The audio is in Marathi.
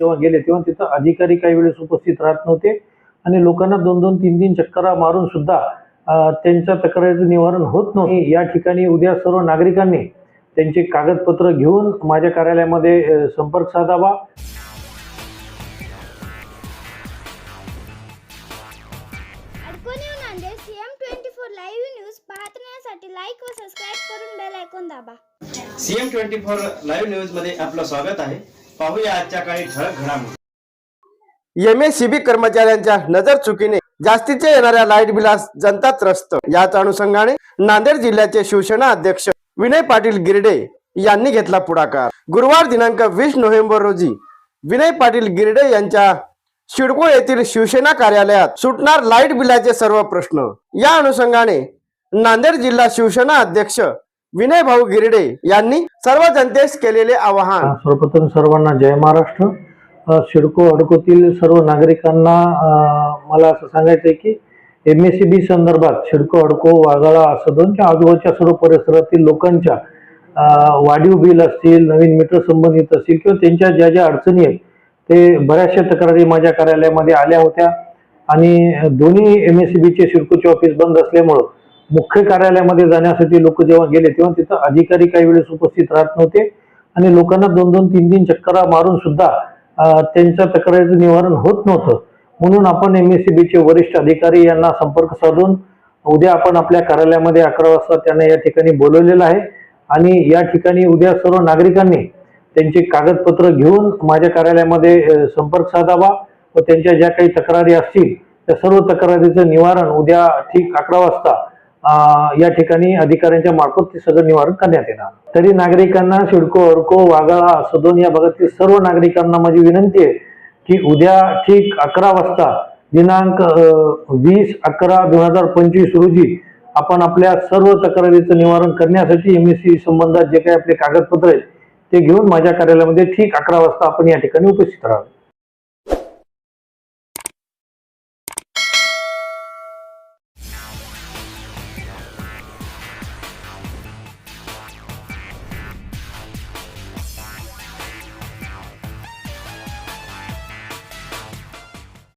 जेव्हा गेले तेव्हा तिथं अधिकारी काही वेळेस उपस्थित राहत नव्हते. आणि लोकांना दोन दोन तीन तीन चक्करा मारून सुद्धा त्यांच्या तक्रारीचं निवारण होत नव्हते. या ठिकाणी उद्या सर्व नागरिकांनी त्यांचे कागदपत्र घेऊन माझ्या कार्यालयामध्ये संपर्क साधावा. सीएम ट्वेंटी फोर लाईव्ह न्यूजमध्ये आपलं स्वागत आहे. पाहूया आजच्या काही ठळक घडामोडी. एमएससीबी कर्मचाऱ्यांच्या नजर चुकीने जास्तीचे येणाऱ्या लाइट बिलास जनता त्रस्त. याच अनुषंगाने नांदेड जिल्ह्याचे शिवसेना अध्यक्ष विनय पाटील गिरडे यांनी घेतला पुढाकार. गुरुवार दिनांक वीस नोव्हेंबर रोजी विनय पाटील गिरडे यांच्या शिडको येथील शिवसेना कार्यालयात सुटणार लाइट बिलाचे सर्व प्रश्न. या अनुषंगाने नांदेड जिल्हा शिवसेना अध्यक्ष विनय भाऊ गिरडे यांनी सर्व जनतेस केलेले आवाहन. सर्वप्रथम सर्वांना जय महाराष्ट्र. शिडको सिडको अडकोतील सर्व नागरिकांना मला असं सांगायचं आहे की एम एस सी बी संदर्भात शिडको अडको वाघाळा सदन किंवा आजूबाजूच्या सर्व परिसरातील लोकांच्या वाढीव बिल असतील नवीन मीटर संबंधित असतील किंवा त्यांच्या ज्या ज्या अडचणी आहेत ते बऱ्याचशा तक्रारी माझ्या कार्यालयामध्ये आल्या होत्या. आणि दोन्ही एम एस सी बीचे शिडकोचे ऑफिस बंद असल्यामुळं मुख्य कार्यालयामध्ये जाण्यासाठी लोक जेव्हा गेले तेव्हा तिथं अधिकारी काही वेळेस उपस्थित राहत नव्हते. आणि लोकांना दोन दोन तीन तीन चक्करा मारून सुद्धा त्यांच्या तक्रारीचं निवारण होत नव्हतं. म्हणून आपण एम एस सी बीचे वरिष्ठ अधिकारी यांना संपर्क साधून उद्या आपण आपल्या कार्यालयामध्ये अकरा वाजता त्यांना या ठिकाणी बोलवलेलं आहे. आणि या ठिकाणी उद्या सर्व नागरिकांनी त्यांचे कागदपत्र घेऊन माझ्या कार्यालयामध्ये संपर्क साधावा व त्यांच्या ज्या काही तक्रारी असतील त्या सर्व तक्रारीचं निवारण उद्या ठीक अकरा वाजता या ठिकाणी अधिकाऱ्यांच्या मार्फत ते सगळं निवारण करण्यात येणार. तरी नागरिकांना सिडको अडको वाघाळा सदोन या भागातील सर्व नागरिकांना माझी विनंती आहे की उद्या ठीक अकरा वाजता दिनांक वीस अकरा दोन हजार पंचवीस रोजी आपण आपल्या सर्व तक्रारीचं निवारण करण्यासाठी एम एस सी संबंधात जे काही आपले कागदपत्र आहेत ते घेऊन माझ्या कार्यालयामध्ये ठीक अकरा वाजता आपण या ठिकाणी उपस्थित राहावे.